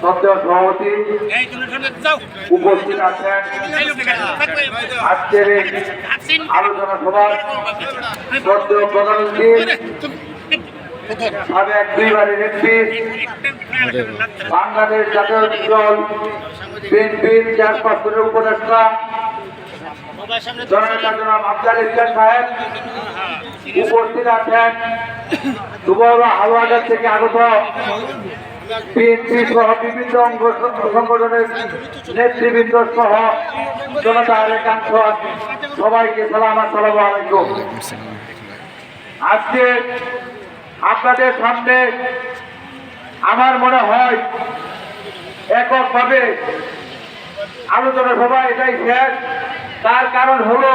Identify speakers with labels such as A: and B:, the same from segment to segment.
A: শ্রদ্ধেয় সভাপতি উপস্থিত আছেন। আজকের আলোচনা সভার শ্রদ্ধেয় প্রধানমন্ত্রী সাবেক দুইবারের এমপি বাংলাদেশ জাতীয় দল বিএনপির চেয়ারপারসনের উপদেষ্টা জননেতা জনাব আফজাল ইসলাম সাহেব উপস্থিত আছেন। দুবরা হাওয়াঘাট থেকে আগত বিএনপি সহ বিভিন্ন অঙ্গ সংগঠনের নেতৃবৃন্দ সহ জনতার একাংশ সবাইকে সালাম আসসালামু আলাইকুম। আজকে আপনাদের সামনে আমার মনে হয় এককভাবে আলোচনা সভা এটাই শেষ। তার কারণ হলো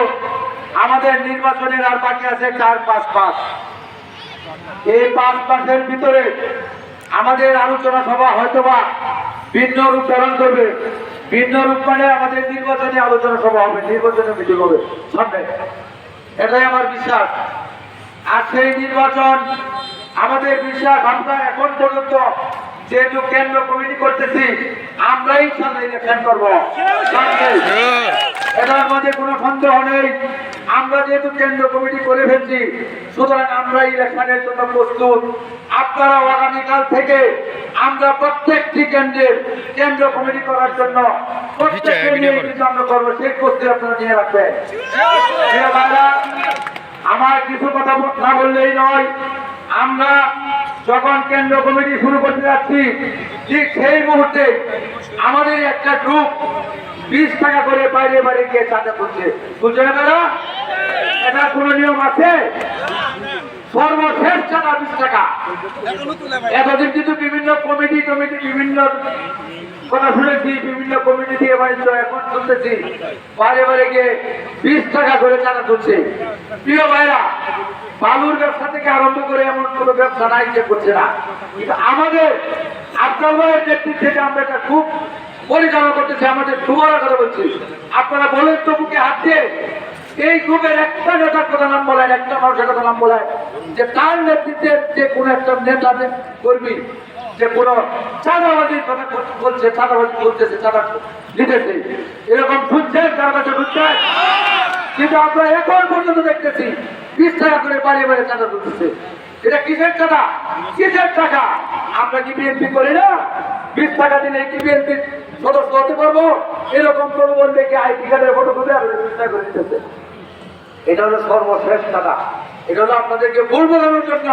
A: আমাদের নির্বাচনের আর বাকি আছে চার পাঁচ মাস। এই পাঁচ মাসের ভিতরে আমাদের আলোচনা সভা হয়তোবা ভিন্ন রূপ ধারণ করবে। ভিন্ন রূপ মানে আমাদের নির্বাচনী আলোচনা সভা হবে, নির্বাচনে মিটিং হবে। সামনে। এটাই আমার বিশ্বাস। আর সেই নির্বাচন, আমাদের বিশ্বাস আমরা এখন পর্যন্ত যেহেতু কেন্দ্র কমিটি করতেছি আমরাই ইনশাল্লাহ ইলেকশন করব। সামনে। এটার মধ্যে কোনো সন্দেহ নেই। আমরা যেহেতু কেন্দ্র কমিটি করে ফেলছি সুতরাং আমরা ইলেকশনের জন্য প্রস্তুত। আপনারা আগামীকাল থেকে আমরা প্রত্যেকটি কেন্দ্রের কেন্দ্র কমিটি করার জন্য প্রত্যেককে নিয়ে আমরা করব। সেই প্রস্তুতি আপনারা নিয়ে রাখবেন। প্রিয় আমার কিছু কথা না বললেই নয়। আমরা যখন কেন্দ্র কমিটি শুরু করতে যাচ্ছি, ঠিক সেই মুহূর্তে আমাদের একটা গ্রুপ বিশ টাকা করে বাইরে বাইরে গিয়ে চাঁদা করছে বুঝছে না এটা কোনো নিয়ম আছে? সর্বশেষ চাঁদা বিশ টাকা। এতদিন কিন্তু বিভিন্ন কমিটি কমিটি বিভিন্ন কথা শুনেছি, বিভিন্ন কমিটি দিয়ে বাণিজ্য এখন শুনতেছি বারে বারে গিয়ে বিশ টাকা করে চাঁদা তুলছে। প্রিয় ভাইরা বালুর ব্যবসা থেকে আরম্ভ করে এমন কোনো ব্যবসা নাই যে করছে না। কিন্তু আমাদের আফজাল ভাইয়ের নেতৃত্বে আমরা এটা খুব পরিচালনা করতেছি, আমাদের সুবরা কথা বলছি। আপনারা বলেন তো বুকে হাত দিয়ে, এই গ্রুপের একটা নেতার কথা নাম বলেন, একটা মানুষের কথা নাম বলেন, যে তার নেতৃত্বে যে কোনো একটা নেতা কর্মী, যে কোনো চাঁদাবাজির কথা বল- বলছে, চাঁদাবাজি করতেছে, চাঁদা নিতেছে এরকম শুনছেন তার কাছে শুনছেন কিন্তু আমরা এখন পর্যন্ত দেখতেছি টাকা করে এটা টাকা? আমরা করি না? টাকা পারব? এরকম এটা হলো এটা হলো আপনাদেরকে ভুল বোঝানোর জন্য।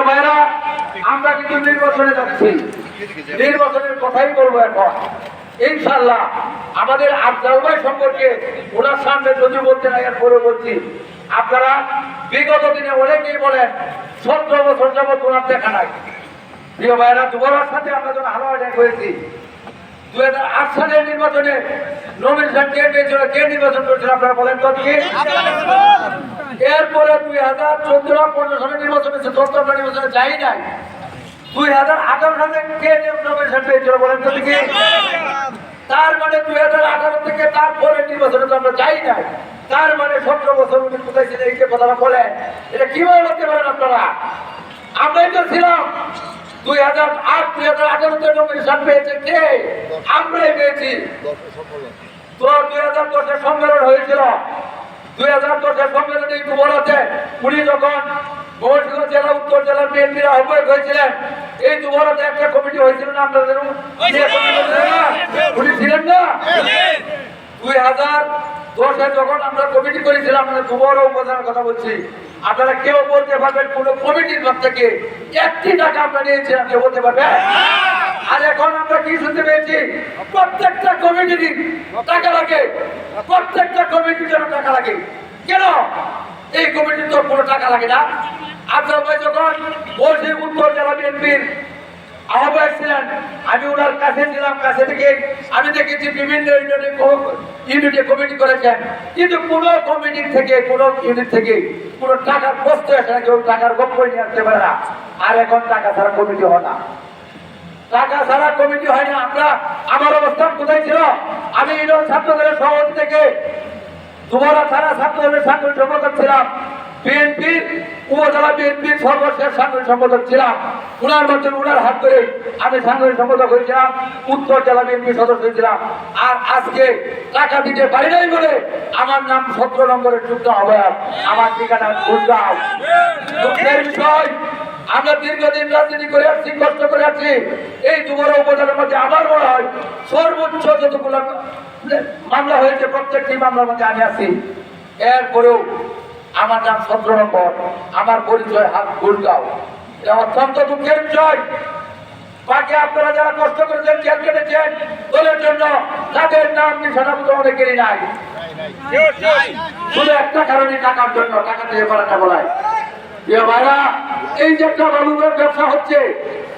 A: ভাইরা, আমরা কিন্তু নির্বাচনে যাচ্ছি। নির্বাচনের কথাই বলব এখন। ইনশাল্লাহ আমাদের আফজাল ভাই সম্পর্কে ওনার সামনে যদি বলতে না পরে বলছি আপনারা বিগত দিনে অনেকেই বলেন সতেরো বছর যাবত ওনার দেখা নাই। প্রিয় ভাইরা দুবার সাথে আমরা যখন হালাওয়াটা হয়েছি দু হাজার আট সালের নির্বাচনে নবীন নমিনেশন কে পেয়েছিল কে নির্বাচন করেছিল আপনারা বলেন তো কি? এরপরে দুই হাজার চোদ্দ পনেরো সালের নির্বাচন হয়েছে, চোদ্দ নির্বাচনে যাই নাই। দুই হাজার আঠারো সালে কে নবীন নমিনেশন পেয়েছিল বলেন তো কি তার মানে দুই হাজার আঠারো থেকে তারপরে নির্বাচনে তো আমরা যাই নাই। তার মানে সতেরো বছর উনি কোথায় ছিলেন এই যে কথাটা বলেন এটা কীভাবে বলতে পারেন আপনারা? আমরাই তো ছিলাম। দুই হাজার আট দুই হাজার আঠারোতে নমিনেশন পেয়েছে কে? আমরাই পেয়েছি। তো দুই হাজার দশের সম্মেলন হয়েছিল। দুই হাজার দশের সম্মেলনে খবর আছে উনি যখন মহর্ষিগঞ্জ জেলা উত্তর জেলার বিএনপির আহ্বায়ক হয়েছিলেন এই দুবারাতে একটা কমিটি হয়েছিল না আপনাদের? উনি ছিলেন না? দুই হাজার দশে যখন আমরা কমিটি করেছিলাম আমরা দুবার উপজেলার কথা বলছি, আপনারা কেউ বলতে পারবেন কোন কমিটির কাছ থেকে একটি টাকা আমরা নিয়েছিলাম কেউ বলতে পারবেন? আর এখন আমরা কি শুনতে পেয়েছি? প্রত্যেকটা কমিটিরই টাকা লাগে, প্রত্যেকটা কমিটির জন্য টাকা লাগে। কেন? এই কমিটির তো কোনো টাকা লাগে না। আপনার যখন বলছি উত্তর জেলা বিএনপির আহ্বায়ক ছিলেন। আমি ওনার কাছে ছিলাম, কাছে থেকে আমি দেখেছি বিভিন্ন ইউনিটে ইউনিটে কমিটি করেছেন কিন্তু কোনো কমিটি থেকে, কোনো ইউনিট থেকে কোনো টাকার প্রশ্ন আসে না, কেউ টাকার গপ্প নিয়ে আসতে পারে না। আর এখন টাকা ছাড়া কমিটি হয় না। টাকা ছাড়া কমিটি হয় না। আমরা আমার অবস্থান কোথায় ছিল? আমি ইউনিয়ন ছাত্রদের সভাপতি থেকে দুবারা থানা ছাত্রদের সাংগঠনিক সম্পাদক ছিলাম। বিএনপির উপজেলা বিএনপির সর্বশেষ সাংগঠনিক সম্পাদক ছিলাম। উনার মাধ্যমে উনার হাত ধরে আমি সাংগঠনিক সম্পাদক হয়েছিলাম, উত্তর জেলা বিএনপির সদস্য হয়েছিলাম। আর আজকে টাকা দিতে পারি নাই বলে আমার নাম সতেরো নম্বরের যুদ্ধ হবে আমার ঠিকানা দুঃখের বিষয় আমরা দীর্ঘদিন রাজনীতি করে আসছি, কষ্ট করে আসছি। এই দুবার উপজেলার মধ্যে আমার মনে হয়, সর্বোচ্চ যতগুলো মামলা হয়েছে, প্রত্যেকটি মামলার মধ্যে আমি আছি। এরপরেও আমার নাম সতেরো নম্বর, আমার পরিচয় হাত গুলগাঁও। এটা অত্যন্ত দুঃখের বিষয়। বাকি আপনারা যারা কষ্ট করেছেন জেল কেটেছেন দলের জন্য তাদের নাম নিশানা মতো অনেকেরই নাই। শুধু একটা কারণে টাকার জন্য, টাকা দিয়ে পারাটা বলায়। ভাইরা এই যে একটা বালুর ব্যবসা হচ্ছে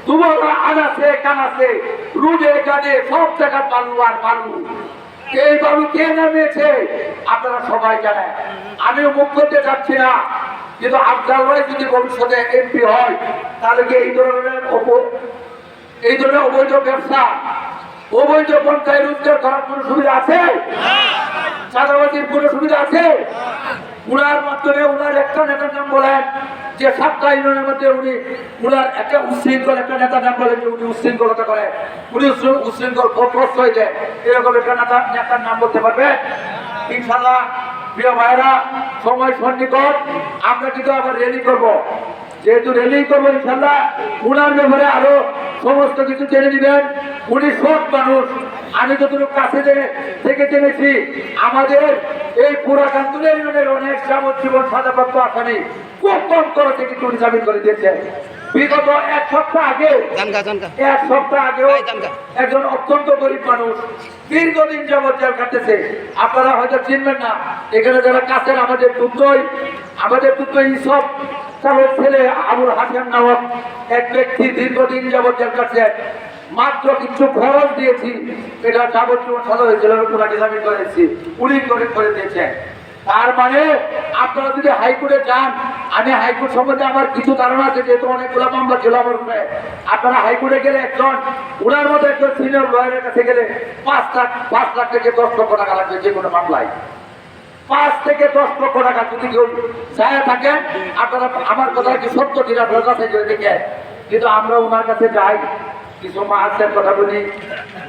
A: তোমারা আনাছে কানাছে রুডে গানে সব জায়গা বালু আর বালু এই বালু কে নামিয়েছে? আপনারা সবাই জানেন। আমিও মুখ করতে চাচ্ছি না কিন্তু আফজাল ভাই যদি ভবিষ্যতে এমপি হয় তাহলে কি এই ধরনের এই ধরনের অবৈধ ব্যবসা অবৈধ পন্থায় রোজগার করার কোনো সুবিধা আছে? চাঁদাবাজির কোনো সুবিধা আছে? উনার মাধ্যমে উনার একটা নেতার নাম বলেন, যে সাতটা ইউনিয়নের মধ্যে উনি উনার একটা উচ্ছৃঙ্খল একটা নেতার নাম বলেন যে উনি উচ্ছৃঙ্খলতা করে। উনি উচ্ছৃঙ্খল প- প্রশ্রয় দেয় এরকম একটা নেতা নেতার নাম বলতে পারবে? ইনশাল্লাহ প্রিয় ভাইরা সময় সন্নিকট, আমরা কিন্তু আবার রেলি করব। যেহেতু রেলি করব ইনশাল্লাহ উনার ব্যাপারে আরও সমস্ত কিছু জেনে নেবেন। উনি সব মানুষ আমি যতটুকু কাছে থেকে জেনেছি আমাদের এই পুরা কান্দুলের ইউনিয়নের অনেক যাবজ্জীবন সাজাপ্রাপ্ত আসামি খুব কম খরচে কিন্তু উনি জামিন করে দিয়েছে। বিগত এক সপ্তাহ আগে এক সপ্তাহ আগেও একজন অত্যন্ত গরিব মানুষ দীর্ঘদিন যাবৎ জেল কাটতেছে আপনারা হয়তো চিনবেন না এখানে যারা কাছের আমাদের দুধই আমাদের দুধই সব চালক ছেলে আবুল হাসান নামক এক ব্যক্তি দীর্ঘদিন যাবৎ জেল কাটছে মাত্র কিছু খরচ দিয়েছি, এটা যাবজ্জীবন সাজা হয়েছিল পুরাটি জামিন করেছি, উনি করে করে দিয়েছেন তার মানে আপনারা যদি হাইকোর্টে যান, আমি হাইকোর্ট সম্বন্ধে আমার কিছু ধারণা আছে, যেহেতু অনেকগুলো মামলা ছিল আমার উপরে। আপনারা হাইকোর্টে গেলে একজন ওনার মতো একজন সিনিয়র লয়ারের কাছে গেলে পাঁচ লাখ পাঁচ লাখ থেকে দশ লক্ষ টাকা লাগবে যে কোনো মামলায়। পাঁচ থেকে দশ লক্ষ টাকা যদি কেউ যায় থাকে, আপনারা আমার কথা কি সত্য কিনা আপনার কাছে দেখে। কিন্তু আমরা ওনার কাছে যাই, কিছু মাসের কথা বলি,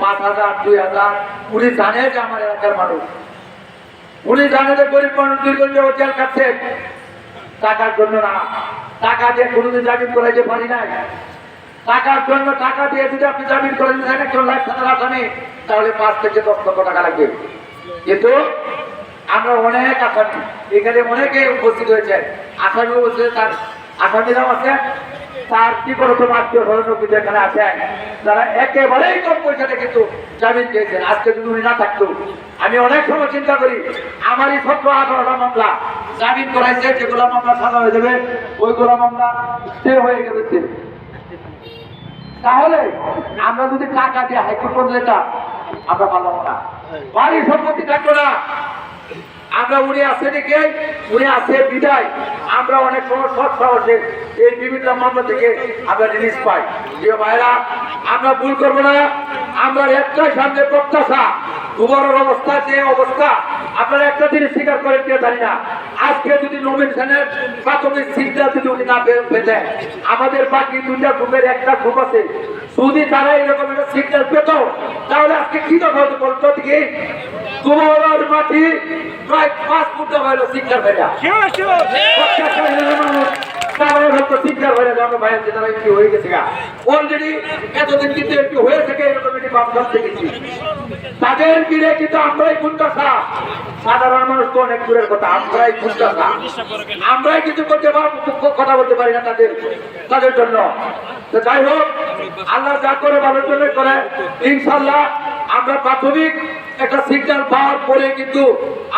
A: পাঁচ হাজার, দুই হাজার। উনি জানে যে আমার এলাকার মানুষ। উনি জানে যে গরিব মানুষ যাবত জেল কাটছে টাকার জন্য না। টাকা দিয়ে কোনোদিন জামিন করাইতে পারি নাই। টাকার জন্য টাকা দিয়ে যদি আপনি জামিন করে দিতেন একজন লাখ টাকার আসামি, তাহলে পাঁচ থেকে দশ লক্ষ টাকা লাগবে। কিন্তু আমরা অনেক আসামি। এখানে অনেকে উপস্থিত হয়েছে। আসামি উপস্থিত তার আসামিরাও আছে, তার কি কোনো আত্মীয় স্বজন কিন্তু এখানে আছেন তারা একেবারেই কম পয়সাতে কিন্তু জামিন দিয়েছেন আজকে যদি উনি না থাকতো, আমি অনেক সময় চিন্তা করি আমারই সতেরো আঠারোটা মামলা। জামিন করাইছে যেগুলো মামলা সাজা হয়ে যাবে ওইগুলো মামলা stay হয়ে গেছে। তাহলে আমরা যদি টাকা দিয়ে হাইকোর্ট পর্যন্ত যেতাম, আমরা পারলাম না। বাড়ি সম্পত্তি থাকতো না। আমরা উনি আছে দেখে উনি আছে বিদায়। আমরা অনেক সময় সৎ সাহসে এই বিভিন্ন মামলা থেকে আমরা রিলিজ পাই। যে ভাইরা আমরা ভুল করব না। আমরা একটাই সামনে প্রত্যাশা, দুবারের অবস্থা, যে অবস্থা আপনারা একটা জিনিস স্বীকার করেন কেউ জানি না। আজকে যদি নমিনেশনের প্রাথমিক সিটটা যদি উনি না পে- পেতেন আমাদের বাকি দুইটা গ্রুপের একটা গ্রুপ আছে, যদি তারা এরকম একটা সিগন্যাল পেত, তাহলে আজকে কি হতো বলতো দিকে তোমার মাটি প্রায় পাঁচ ফুট হলো সিগন্যাল ভাইরা ভাইয়ের তারা হয়ে গেছে গা। অলরেডি এতদিন কিন্তু একটু হয়ে থেকে এরকম একটি বাপসাপ দেখেছি তাদের গিরে কিন্তু আমরাই কুন্টাসা সাধারণ মানুষ তো অনেক দূরের কথা আমরাই কুন্টাসা আমরাই কিছু করতে কথা বলতে পারি না তাদের তাদের জন্য। তো যাই হোক আল্লাহ যা করে ভালোর জন্য করে। ইনশাল্লাহ আমরা প্রাথমিক একটা সিগন্যাল পাওয়ার পরে কিন্তু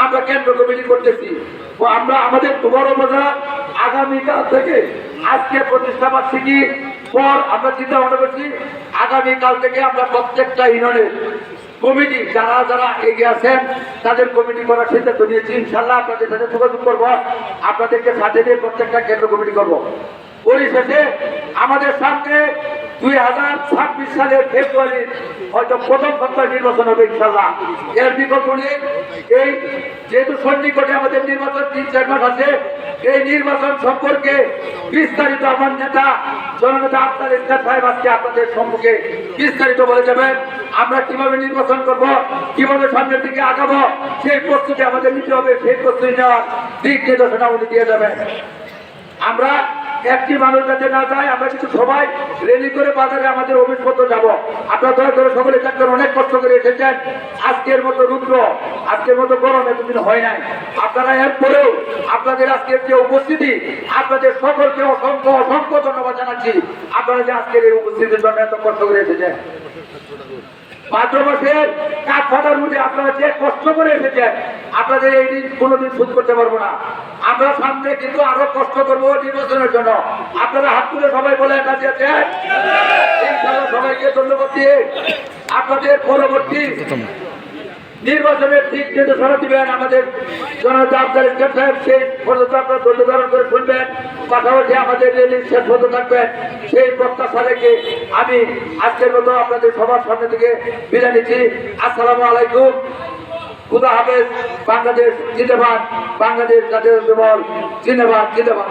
A: আমরা কেন্দ্র কমিটি করতেছি। আমরা আমাদের বড় বাজার আগামীকাল থেকে আজকে প্রতিষ্ঠা বার্ষিকী পর আমরা চিন্তা ভাবনা করছি, আগামীকাল থেকে আমরা প্রত্যেকটা ইউনিয়নের কমিটি যারা যারা এগিয়ে আছেন, তাদের কমিটি করার সিদ্ধান্ত নিয়েছি। ইনশাল্লাহ আপনাদের সাথে যোগাযোগ করব, আপনাদেরকে সাথে দিয়ে প্রত্যেকটা কেন্দ্র কমিটি করব। পরিশেষে আমাদের সামনে দুই হাজার ছাব্বিশ সালের ফেব্রুয়ারি হয়তো প্রথম সপ্তাহে নির্বাচন হবে ইনশাল্লাহ এর বিকল্প নেই। এই যেহেতু সন্নিকটে আমাদের নির্বাচন, তিন, চার মাস আছে, এই নির্বাচন সম্পর্কে বিস্তারিত আমার নেতা, জননেতা আফতার ইসলাম সাহেব আজকে আপনাদের সম্মুখে বিস্তারিত বলে যাবেন। আমরা কীভাবে নির্বাচন করব, কীভাবে সামনের দিকে আগাবো, সেই প্রস্তুতি আমাদের নিতে হবে, সেই প্রস্তুতি নেওয়ার দিক নির্দেশনা উনি দিয়ে যাবেন। আমরা একটি মানুষ যাতে না যায়, আমরা কিছু সবাই রেলি করে বাজারে আমাদের অফিসপত্র যাব। আপনারা দয়া করে সকলে থাকবেন অনেক কষ্ট করে এসেছেন। আজকের মতো রুদ্র, আজকের মতো গরম এতদিন হয় নাই। আপনারা এরপরেও আপনাদের আজকের যে উপস্থিতি, আপনাদের সকলকে অসংখ্য অসংখ্য ধন্যবাদ জানাচ্ছি। আপনারা যে আজকের এই উপস্থিতির জন্য এত কষ্ট করে এসেছেন। ভাদ্র মাসের কাঠ ফাটার মধ্যে আপনারা যে কষ্ট করে এসেছেন, আপনাদের এই ঋণ কোনোদিন শোধ করতে পারব না। আমরা সামনে কিন্তু আরও কষ্ট করব নির্বাচনের জন্য। আপনারা হাত তুলে সবাই বলে সবাইকে ধন্যবাদ দিয়ে আপনাদের পরবর্তী নির্বাচনের দিক নির্দেশনা দিবেন, আমাদের জনতা সেই আপনারা ধৈর্য ধারণ করে শুনবেন পাশাপাশি আমাদের রেলির শেষ থাকবেন সেই প্রত্যাশা আমি আজকের মতো আপনাদের সবার সামনে থেকে বিদায় নিচ্ছি। আসসালামু আলাইকুম। খুদা হাফেজ, বাংলাদেশ জিন্দাবাদ, বাংলাদেশ জাতীয় দল, জিন্দাবাদ জিন্দাবাদ।